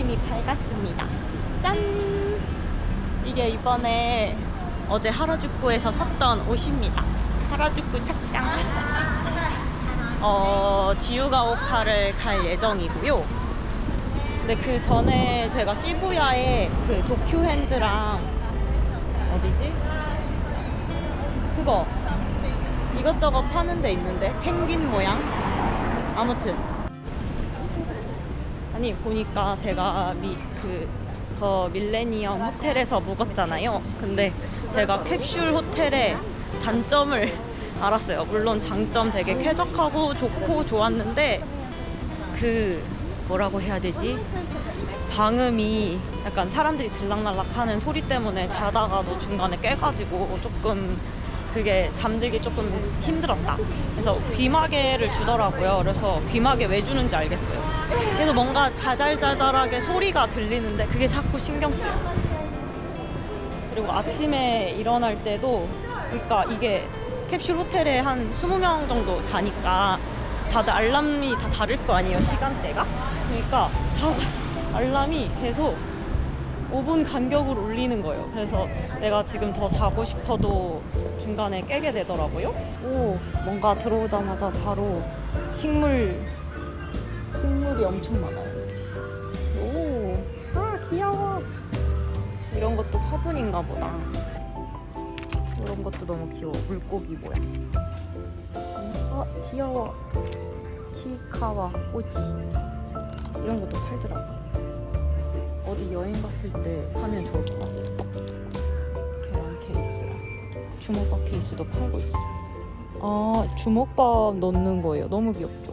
아침이 밝았습니다. 짠! 이게 이번에 어제 하라주쿠에서 샀던 옷입니다. 하라주쿠 착장. 어, 지유가오카를 갈 예정이고요. 근데 그 전에 제가 시부야에 그 도쿄 핸즈랑 어디지? 그거 이것저것 파는 데 있는데 펭귄 모양 아무튼 아니 보니까 제가 미, 그, 더 밀레니엄 호텔에서 묵었잖아요 근데 제가 캡슐 호텔의 단점을 알았어요 물론 장점 되게 쾌적하고 좋고 좋았는데 그 뭐라고 해야 되지 방음이 약간 사람들이 들락날락 하는 소리 때문에 자다가도 중간에 깨가지고 조금 그게 잠들기 조금 힘들었다. 그래서 귀마개를 주더라고요. 그래서 귀마개 왜 주는지 알겠어요. 그래서 뭔가 자잘자잘하게 소리가 들리는데 그게 자꾸 신경 쓰여. 그리고 아침에 일어날 때도 그러니까 이게 캡슐 호텔에 한 20명 정도 자니까 다들 알람이 다 다를 거 아니에요 시간대가? 그러니까 다 알람이 계속 5분 간격으로 울리는 거예요. 그래서 내가 지금 더 자고 싶어도 중간에 깨게 되더라고요. 오 뭔가 들어오자마자 바로 식물 식물이 엄청 많아요. 오 아 귀여워. 이런 것도 화분인가 보다. 이런 것도 너무 귀여워. 물고기 뭐야 아 귀여워. 티카와 꼬지 이런 것도 팔더라고. 어디 여행 갔을 때 사면 좋을 것 같아. 계란 케이스랑 주먹밥 케이스도 팔고 있어. 아 주먹밥 넣는 거예요. 너무 귀엽죠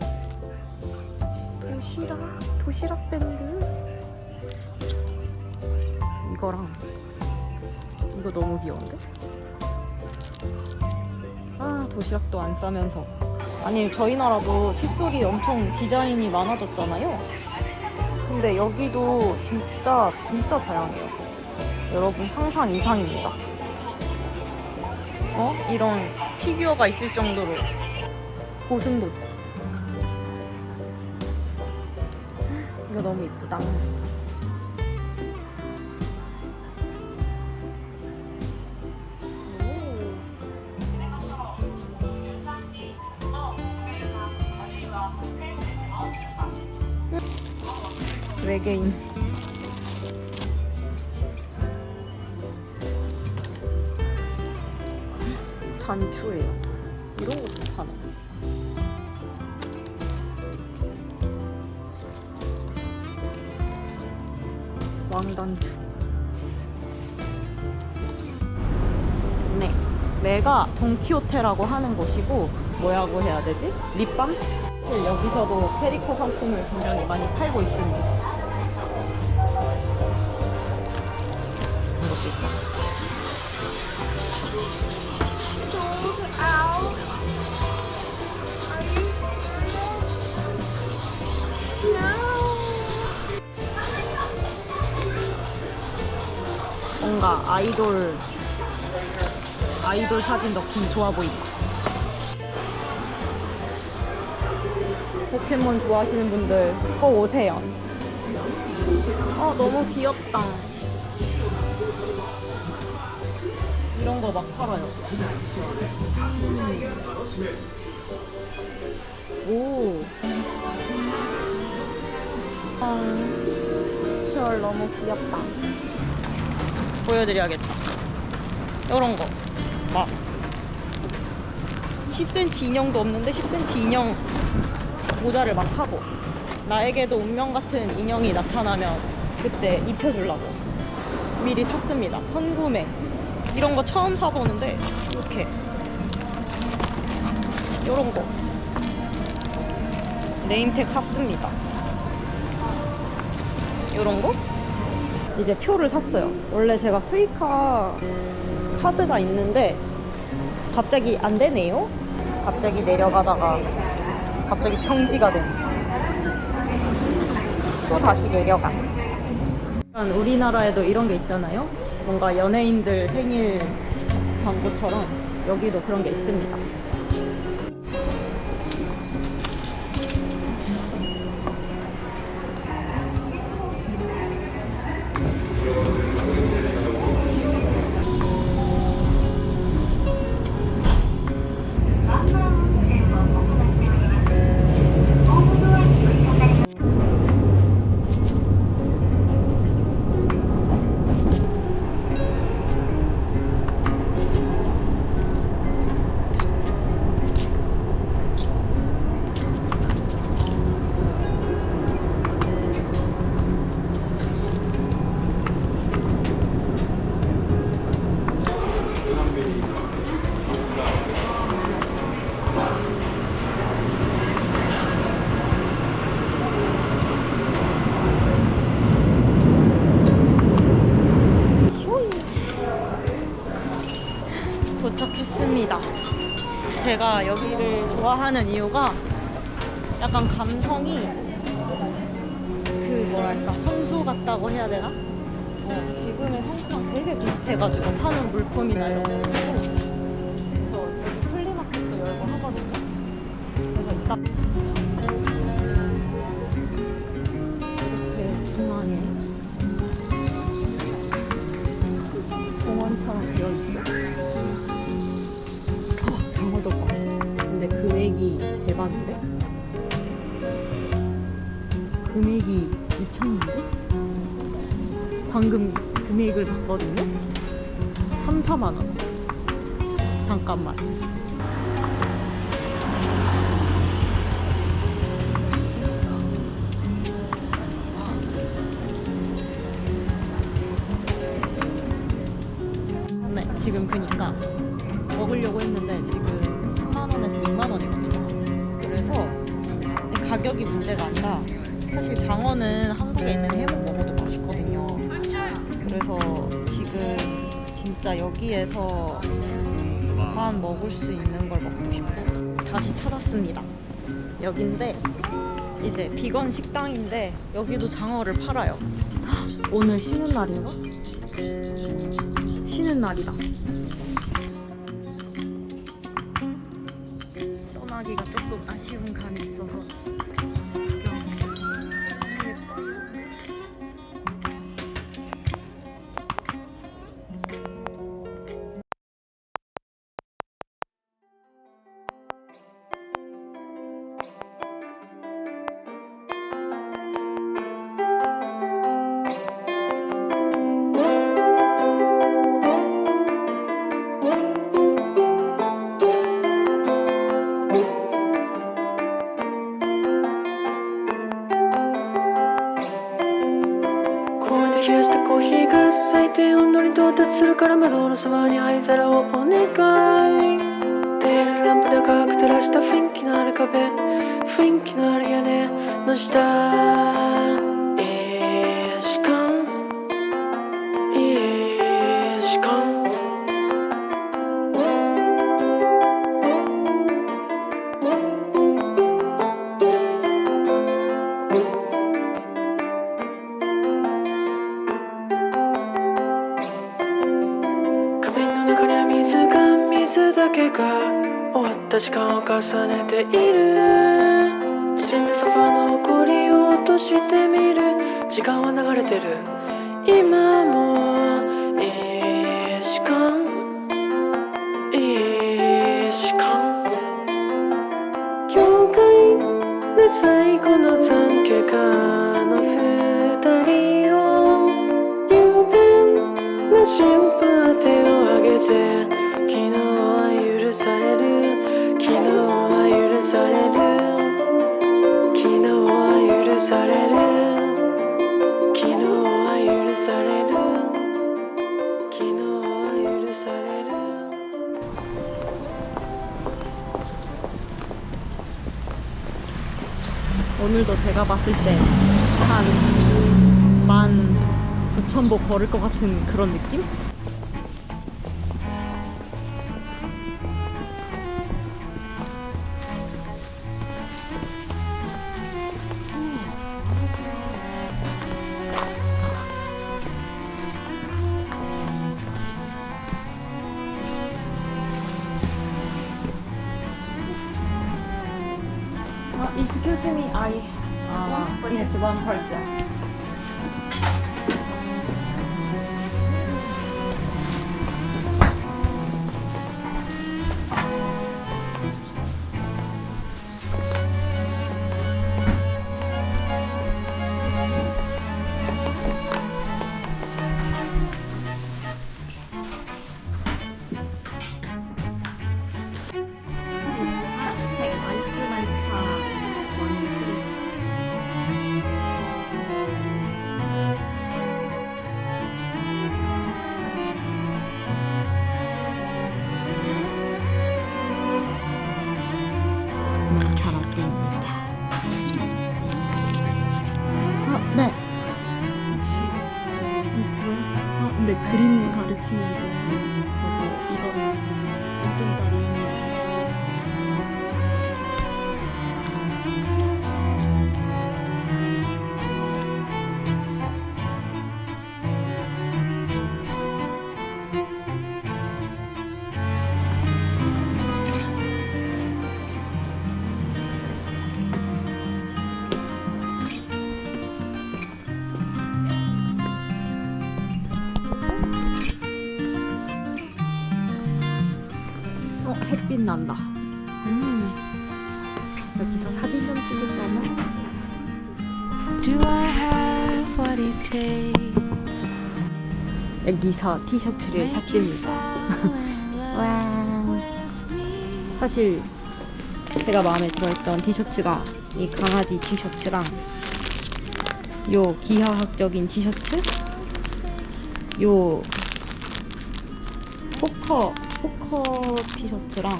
도시락 도시락 밴드. 이거랑 이거 너무 귀여운데? 아 도시락도 안 싸면서. 아니 저희 나라도 칫솔이 엄청 디자인이 많아졌잖아요. 근데 여기도 진짜 진짜 다양해요. 여러분 상상 이상입니다. 어? 이런 피규어가 있을 정도로. 고슴도치 너무 이쁘다. 외계인. 단추예요. 이런 것도 왕단추 네 메가 돈키호테라고 하는 곳이고 뭐라고 해야 되지? 립밤? 여기서도 캐릭터 상품을 굉장히 많이 팔고 있습니다. 뭔가 아이돌 아이돌 사진 넣기 좋아 보인다. 포켓몬 좋아하시는 분들 꼭 오세요. 어 너무 귀엽다. 이런 거 막 팔아요. 음. 오. 아, 별 너무 귀엽다. 보여드려야겠다. 이런 거. 막 10cm 인형도 없는데 10cm 인형 모자를 막 사고 나에게도 운명 같은 인형이 나타나면 그때 입혀주려고 미리 샀습니다. 선구매. 이런 거 처음 사보는데 이렇게 이런 거 네임택 샀습니다. 이런 거 이제 표를 샀어요. 원래 제가 스이카 카드가 있는데 갑자기 안 되네요. 갑자기 내려가다가 갑자기 평지가 됨. 또 다시 내려가. 우리나라에도 이런 게 있잖아요. 뭔가 연예인들 생일 광고처럼 여기도 그런 게 있습니다. 제가 여기를 좋아하는 이유가 약간 감성이 그 뭐랄까 성수 같다고 해야 되나? 어, 지금의 성수랑 되게 비슷해가지고 파는 물품이나 이런 거 그래서 여기 플리마켓도 열고 하거든요. 그래서 이따 이렇게 중앙에 공원처럼 되어 아, 대박인데? 금액이 2천인데? 방금 금액을 봤거든요? 3, 4만 원. 잠깐만. 한국에 있는 해먹 먹어도 맛있거든요. 그래서 지금 진짜 여기에서만 먹을 수 있는 걸 먹고 싶고 다시 찾았습니다. 여긴데 이제 비건 식당인데 여기도 장어를 팔아요. 오늘 쉬는 날인가? 쉬는 날이다. から窓のそばに灰皿をお願い。テールランプで赤く照らした雰囲気のある壁。雰囲気のある屋根の下。重ねている。死んだソファーの埃を落としてみる。時間は流れてる。今 오늘도 제가 봤을 때한만 9천 보 걸을 것 같은 그런 느낌? Excuse me, I. 아, yes, one person. 난다. 음. 여기서 사진 좀 찍을까나? Do I have what it takes? 여기서 티셔츠를 샀습니다. 와. 사실 제가 마음에 들어했던 티셔츠가 이 강아지 티셔츠랑 요 기하학적인 티셔츠, 요 포커 포커 티셔츠랑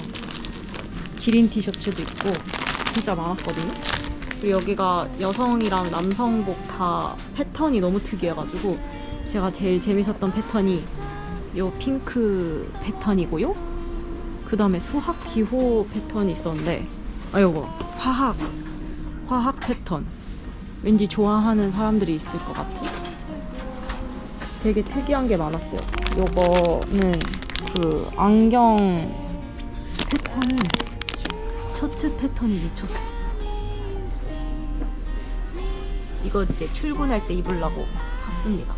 기린 티셔츠도 있고 진짜 많았거든요. 그리고 여기가 여성이랑 남성복 다 패턴이 너무 특이해가지고 제가 제일 재밌었던 패턴이 요 핑크 패턴이고요. 그 다음에 수학 기호 패턴이 있었는데 아 요거 화학 화학 패턴 왠지 좋아하는 사람들이 있을 것 같은 되게 특이한 게 많았어요. 요거는 그 안경 패턴은 셔츠 패턴이 미쳤어. 이거 이제 출근할 때 입으려고 샀습니다.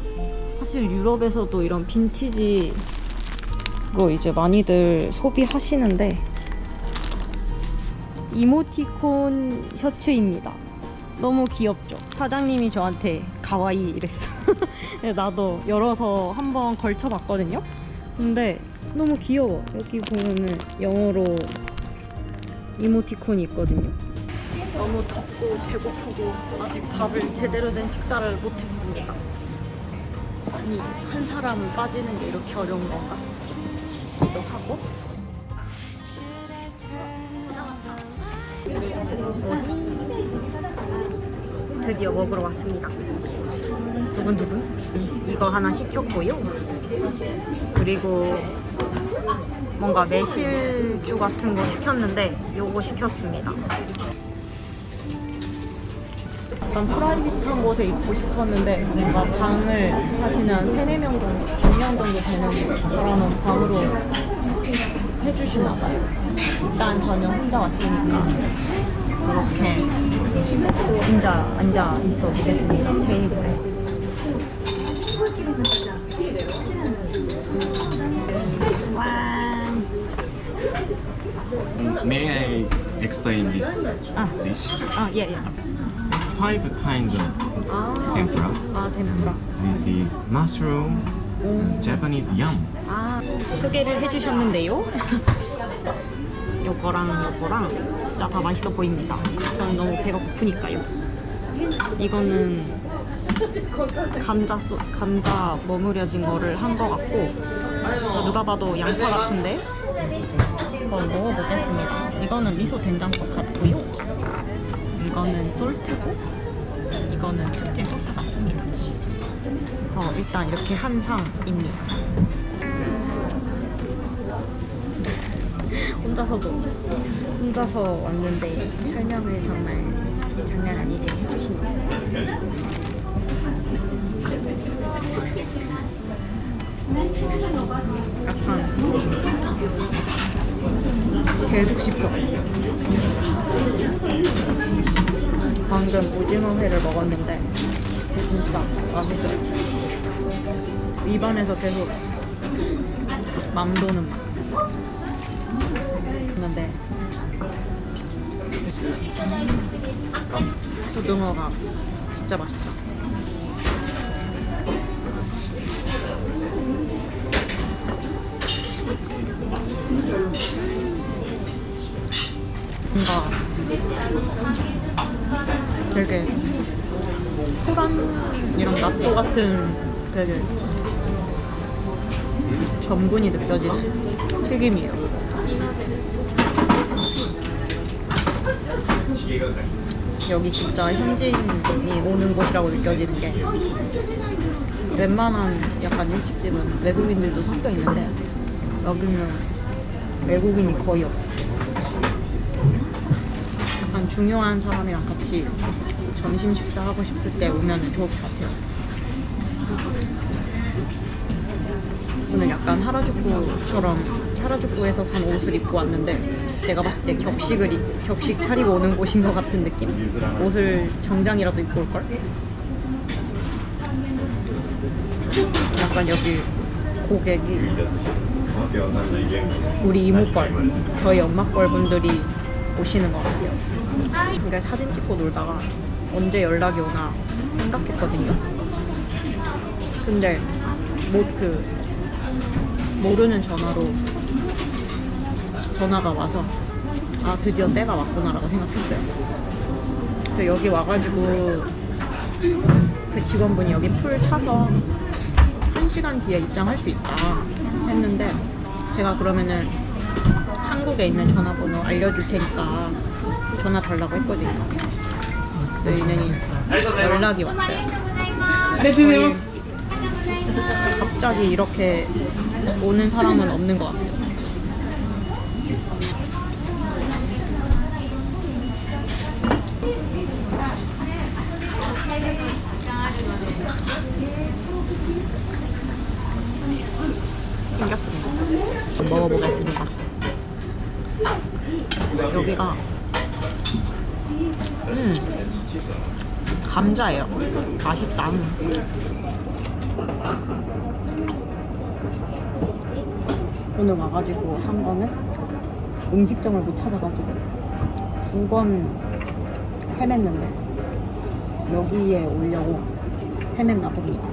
사실 유럽에서도 이런 빈티지로 이제 많이들 소비하시는데 이모티콘 셔츠입니다. 너무 귀엽죠? 사장님이 저한테 가와이 이랬어. 나도 열어서 한번 걸쳐봤거든요. 근데 너무 귀여워. 여기 보면은 영어로 이모티콘이 있거든요. 너무 덥고 배고프고 아직 밥을 제대로 된 식사를 못했습니다. 아니 한 사람은 빠지는 게 이렇게 어려운 건가 싶기도 하고 드디어 먹으러 왔습니다. 두근두근 이거 하나 시켰고요. 그리고 뭔가 매실주 같은 거 시켰는데 요거 시켰습니다. 약간 프라이빗한 곳에 있고 싶었는데 뭔가 방을 하시는 한 3, 4명 정도, 2명 정도 되는 그런 방으로 해주시나 봐요. 일단 저는 혼자 왔으니까 이렇게 혼자 앉아 있어 보겠습니다. 테이블에. May I explain this 아, dish? 아, 예, 예. It's five kinds of 아, tempura. 아, tempura. This is mushroom, and Japanese yam. 아, 소개를 해주셨는데요. 요거랑 요거랑 진짜 다 맛있어 보입니다. 저는 너무 배가 고프니까요. 이거는 감자 소, 감자 머무려진 거를 한 거 같고 누가 봐도 양파 같은데 한번 먹어보겠습니다. 이거는 미소 된장국 같고요. 이거는 솔트고 이거는 특제 소스 같습니다. 그래서 일단 이렇게 한 상입니다. 혼자서도 혼자서 왔는데 설명을 정말 장난 아니게 해주시네요. 계속 씹혀. 방금 오징어 회를 먹었는데 진짜 맛있어요. 입안에서 계속 맘도는 맛. 했는데 고등어가 진짜 맛있다. 되게 호랑이랑 낫또 같은 되게 전분이 느껴지는 튀김이에요. 여기 진짜 현지인이 오는 곳이라고 느껴지는 게 웬만한 약간 일식집은 외국인들도 섞여 있는데 여기는 외국인이 거의 없어. 약간 중요한 사람이랑 같이 점심 식사하고 싶을 때 오면 좋을 것 같아요. 오늘 약간 하라주쿠처럼 하라주쿠에서 산 옷을 입고 왔는데 내가 봤을 때 격식을 입- 격식 차리고 오는 곳인 것 같은 느낌. 옷을 정장이라도 입고 올 걸. 약간 여기 고객이 우리 이모 뻘, 저희 엄마 뻘 분들이 오시는 것 같아요. 그러니까 사진 찍고 놀다가 언제 연락이 오나 생각했거든요. 근데 뭐그 모르는 전화로 전화가 와서 아 드디어 때가 왔구나라고 생각했어요. 그래서 여기 와가지고 그 직원분이 여기 풀 차서 한 시간 뒤에 입장할 수 있다 했는데 제가 그러면은 한국에 있는 전화번호 알려줄 테니까 전화 달라고 했거든요. 그래서 이년이 연락이 왔어요. 저희 갑자기 이렇게 오는 사람은 없는 것 같아요. 생겼습니다. 먹어보겠습니다. 여기가 음 감자예요. 맛있다. 오늘 와가지고 한 거는 음식점을 못 찾아가지고 두 번 헤맸는데 여기에 오려고 헤맸나 봅니다.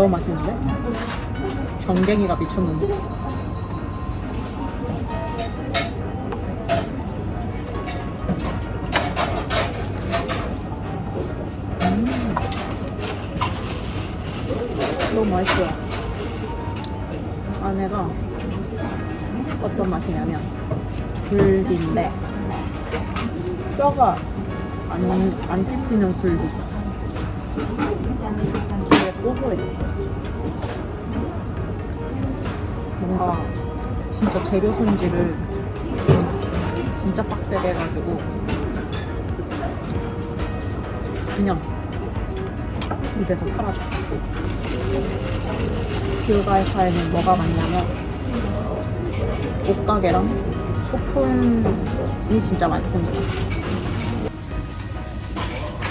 너무 맛있는데? 정갱이가 미쳤는데? 너무 맛있어요. 안에가 어떤 맛이냐면 굴비인데 뼈가 안, 안 씹히는 굴비. 되게 고소해. 뭔가 진짜 재료 손질을 진짜 빡세게 해가지고 그냥 입에서 사라져. 뷰가이파에는 뭐가 많냐면 옷가게랑 소품이 진짜 많습니다.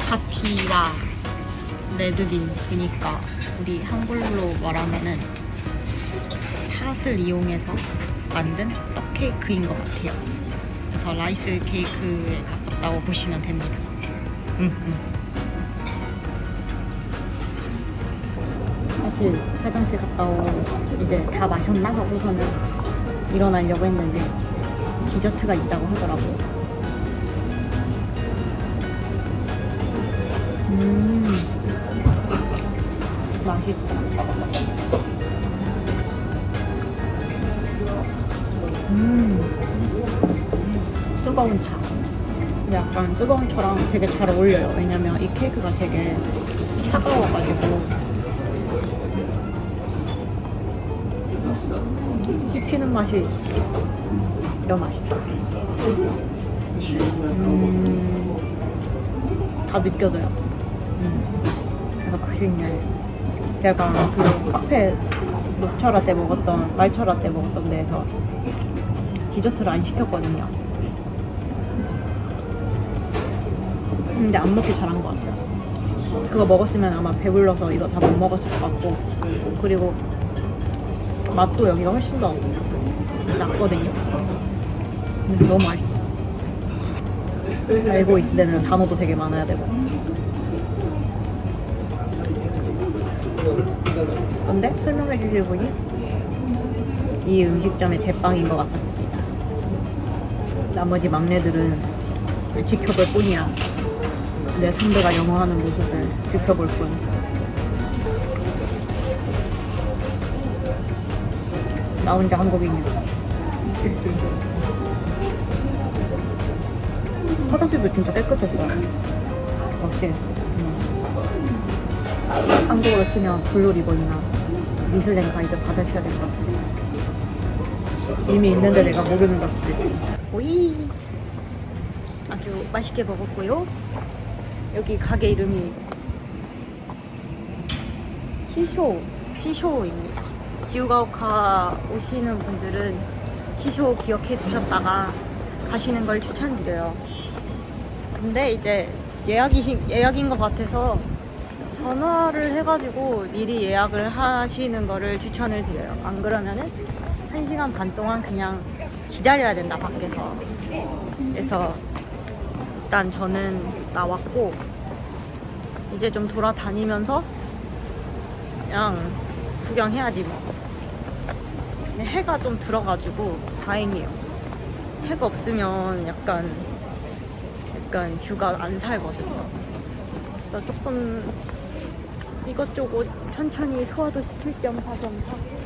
파티와 레드빈 그니까 우리 한글로 말하면은 팥을 이용해서 만든 떡 케이크인 것 같아요. 그래서 라이스 케이크에 가깝다고 보시면 됩니다. 음, 음. 사실 화장실 갔다 오고 이제 다 마셨나 하고서는 일어나려고 했는데 디저트가 있다고 하더라고요. 음, 맛있다. 음, 뜨거운 차. 약간 뜨거운 차랑 되게 잘 어울려요. 왜냐면 이 케이크가 되게 차가워가지고 씹히는 맛이 너무 맛있다. 음, 다 느껴져요. 음, 그래서 맛있네. 제가 그 카페 녹차 라떼 먹었던, 말차 라떼 먹었던 데에서 디저트를 안 시켰거든요. 근데 안 먹기 잘한 것 같아요. 그거 먹었으면 아마 배불러서 이거 다 못 먹었을 것 같고, 그리고 맛도 여기가 훨씬 더 낫거든요. 근데 너무 맛있어. 알고 있을 때는 단어도 되게 많아야 되고. 근데 설명해 주실 분이 이 음식점의 대빵인 것 같았습니다. 나머지 막내들은 지켜볼 뿐이야. 내 선배가 영어하는 모습을 지켜볼 뿐. 나 혼자 한국인이야. 화장실도 진짜 깨끗했어요. 역시. 음. 한국으로 치면 블루 리본이나 미슐랭 가이드 받으셔야 될 것 같은데. 이미 있는데 내가 모르는 걸 수도 있고. 오이! 아주 맛있게 먹었고요. 여기 가게 이름이 시쇼, 시쇼입니다. 지우가오카 오시는 분들은 시쇼 기억해 두셨다가 가시는 걸 추천드려요. 근데 이제 예약이신 예약인 것 같아서 전화를 해가지고 미리 예약을 하시는 거를 추천을 드려요. 안 그러면은 한 시간 반 동안 그냥 기다려야 된다 밖에서. 그래서 일단 저는 나왔고 이제 좀 돌아다니면서 그냥 구경해야지 뭐. 해가 좀 들어가지고 다행이에요. 해가 없으면 약간 약간 뷰가 안 살거든요. 그래서 조금 이것저것 천천히 소화도 시킬 겸 사겸 사고